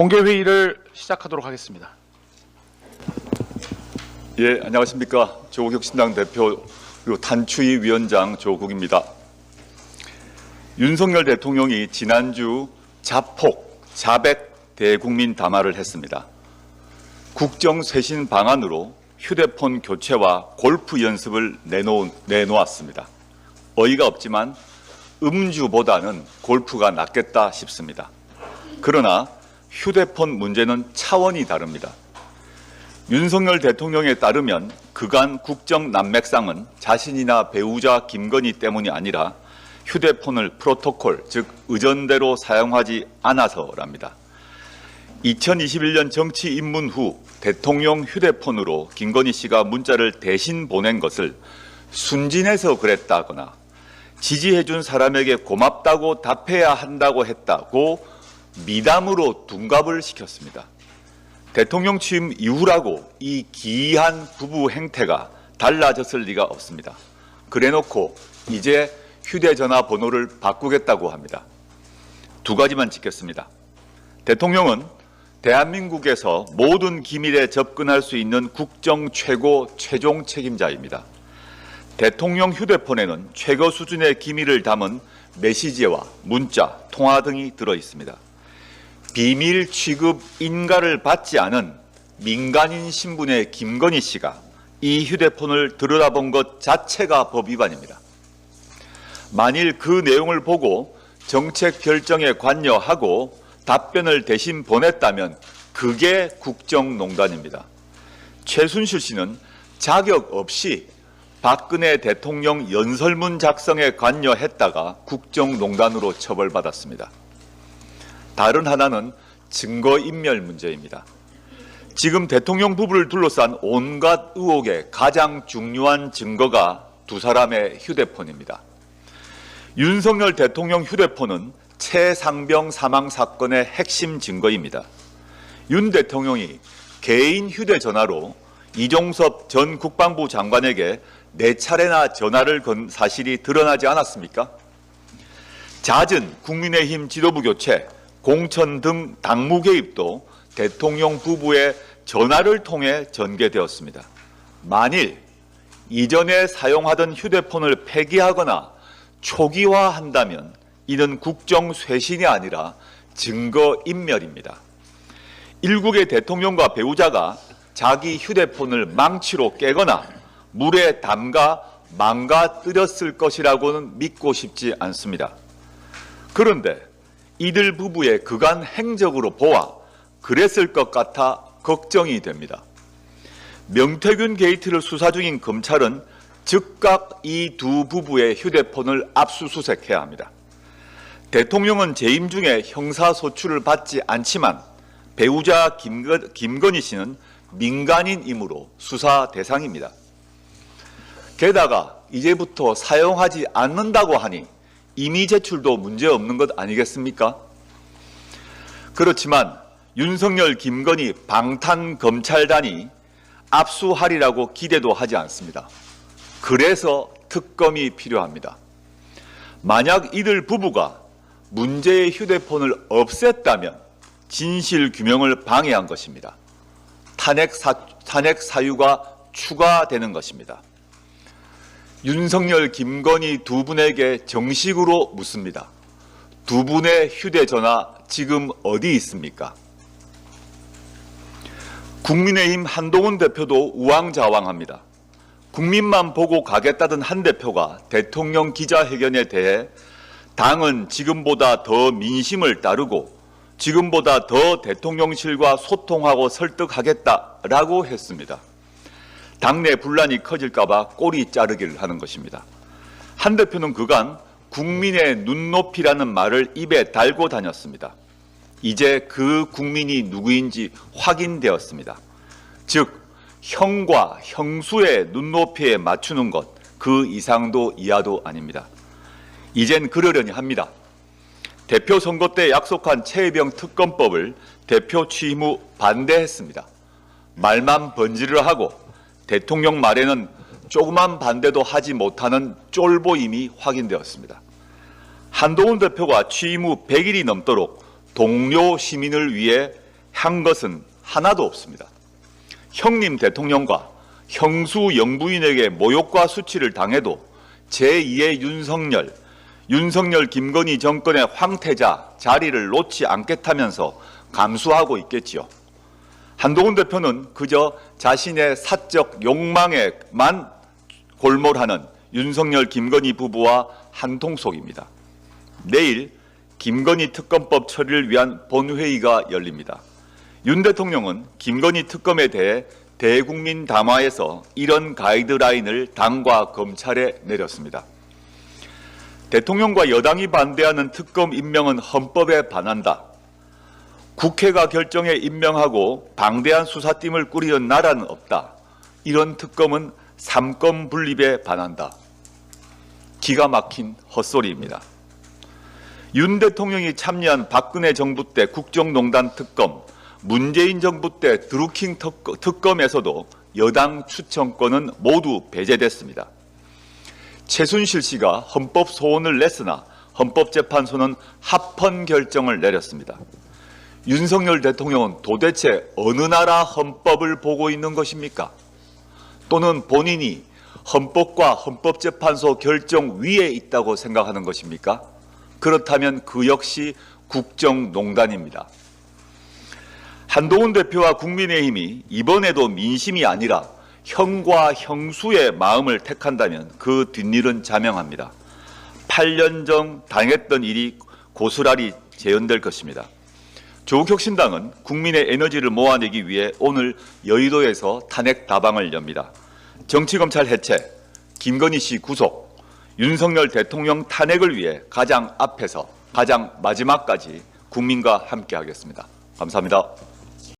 공개 회의를 시작하도록 하겠습니다. 예, 안녕하십니까. 조국 신당 대표 그리고 탄추위 위원장 조국입니다. 윤석열 대통령이 지난주 자폭, 자백 대국민 담화를 했습니다. 국정 쇄신 방안으로 휴대폰 교체와 골프 연습을 내놓, 내놓았습니다. 어이가 없지만 음주보다는 골프가 낫겠다 싶습니다. 그러나 휴대폰 문제는 차원이 다릅니다. 윤석열 대통령에 따르면 그간 국정 난맥상은 자신이나 배우자 김건희 때문이 아니라 휴대폰을 프로토콜, 즉 의전대로 사용하지 않아서랍니다. 2021년 정치 입문 후 대통령 휴대폰으로 김건희 씨가 문자를 대신 보낸 것을 순진해서 그랬다거나 지지해준 사람에게 고맙다고 답해야 한다고 했다고 미담으로 둔갑을 시켰습니다. 대통령 취임 이후라고 이 기이한 부부 행태가 달라졌을 리가 없습니다. 그래놓고 이제 휴대전화 번호를 바꾸겠다고 합니다. 두 가지만 지켰습니다. 대통령은 대한민국에서 모든 기밀에 접근할 수 있는 국정 최고 최종 책임자입니다. 대통령 휴대폰에는 최고 수준의 기밀을 담은 메시지와 문자, 통화 등이 들어 있습니다. 비밀 취급 인가를 받지 않은 민간인 신분의 김건희 씨가 이 휴대폰을 들여다본 것 자체가 법 위반입니다. 만일 그 내용을 보고 정책 결정에 관여하고 답변을 대신 보냈다면 그게 국정농단입니다. 최순실 씨는 자격 없이 박근혜 대통령 연설문 작성에 관여했다가 국정농단으로 처벌받았습니다. 다른 하나는 증거인멸 문제입니다. 지금 대통령 부부를 둘러싼 온갖 의혹의 가장 중요한 증거가 두 사람의 휴대폰입니다. 윤석열 대통령 휴대폰은 최상병 사망 사건의 핵심 증거입니다. 윤 대통령이 개인 휴대전화로 이종섭 전 국방부 장관에게 네 차례나 전화를 건 사실이 드러나지 않았습니까? 잦은 국민의힘 지도부 교체, 공천 등 당무 개입도 대통령 부부의 전화를 통해 전개되었습니다. 만일 이전에 사용하던 휴대폰을 폐기하거나 초기화한다면 이는 국정 쇄신이 아니라 증거 인멸입니다. 일국의 대통령과 배우자가 자기 휴대폰을 망치로 깨거나 물에 담가 망가뜨렸을 것이라고는 믿고 싶지 않습니다. 그런데 이들 부부의 그간 행적으로 보아 그랬을 것 같아 걱정이 됩니다. 명태균 게이트를 수사 중인 검찰은 즉각 이 두 부부의 휴대폰을 압수수색해야 합니다. 대통령은 재임 중에 형사소출을 받지 않지만 배우자 김건, 김건희 씨는 민간인이므로 수사 대상입니다. 게다가 이제부터 사용하지 않는다고 하니 이미 제출도 문제 없는 것 아니겠습니까? 그렇지만 윤석열, 김건희 방탄 검찰단이 압수하리라고 기대도 하지 않습니다. 그래서 특검이 필요합니다. 만약 이들 부부가 문제의 휴대폰을 없앴다면 진실 규명을 방해한 것입니다. 탄핵, 사, 탄핵 사유가 추가되는 것입니다. 윤석열, 김건희 두 분에게 정식으로 묻습니다. 두 분의 휴대전화 지금 어디 있습니까? 국민의힘 한동훈 대표도 우왕좌왕합니다. 국민만 보고 가겠다던 한 대표가 대통령 기자회견에 대해 당은 지금보다 더 민심을 따르고 지금보다 더 대통령실과 소통하고 설득하겠다라고 했습니다. 당내 분란이 커질까봐 꼬리 자르기를 하는 것입니다. 한 대표는 그간 국민의 눈높이라는 말을 입에 달고 다녔습니다. 이제 그 국민이 누구인지 확인되었습니다. 즉, 형과 형수의 눈높이에 맞추는 것, 그 이상도 이하도 아닙니다. 이젠 그러려니 합니다. 대표 선거 때 약속한 최혜병 특검법을 대표 취임 후 반대했습니다. 말만 번지르 하고 대통령 말에는 조그만 반대도 하지 못하는 쫄보임이 확인되었습니다. 한동훈 대표가 취임 후 100일이 넘도록 동료 시민을 위해 한 것은 하나도 없습니다. 형님 대통령과 형수 영부인에게 모욕과 수치를 당해도 제2의 윤석열, 윤석열 김건희 정권의 황태자 자리를 놓지 않겠다면서 감수하고 있겠지요. 한동훈 대표는 그저 자신의 사적 욕망에만 골몰하는 윤석열 김건희 부부와 한통속입니다. 내일 김건희 특검법 처리를 위한 본회의가 열립니다. 윤 대통령은 김건희 특검에 대해 대국민 담화에서 이런 가이드라인을 당과 검찰에 내렸습니다. 대통령과 여당이 반대하는 특검 임명은 헌법에 반한다. 국회가 결정해 임명하고 방대한 수사팀을 꾸리는 나라는 없다. 이런 특검은 삼권 분립에 반한다. 기가 막힌 헛소리입니다. 윤 대통령이 참여한 박근혜 정부 때 국정농단 특검, 문재인 정부 때 드루킹 특- 특검에서도 여당 추천권은 모두 배제됐습니다. 최순실 씨가 헌법 소원을 냈으나 헌법재판소는 합헌 결정을 내렸습니다. 윤석열 대통령은 도대체 어느 나라 헌법을 보고 있는 것입니까? 또는 본인이 헌법과 헌법재판소 결정 위에 있다고 생각하는 것입니까? 그렇다면 그 역시 국정농단입니다. 한동훈 대표와 국민의힘이 이번에도 민심이 아니라 형과 형수의 마음을 택한다면 그 뒷일은 자명합니다. 8년 전 당했던 일이 고스란히 재현될 것입니다. 조국혁신당은 국민의 에너지를 모아내기 위해 오늘 여의도에서 탄핵 다방을 엽니다. 정치검찰 해체, 김건희 씨 구속, 윤석열 대통령 탄핵을 위해 가장 앞에서 가장 마지막까지 국민과 함께 하겠습니다. 감사합니다.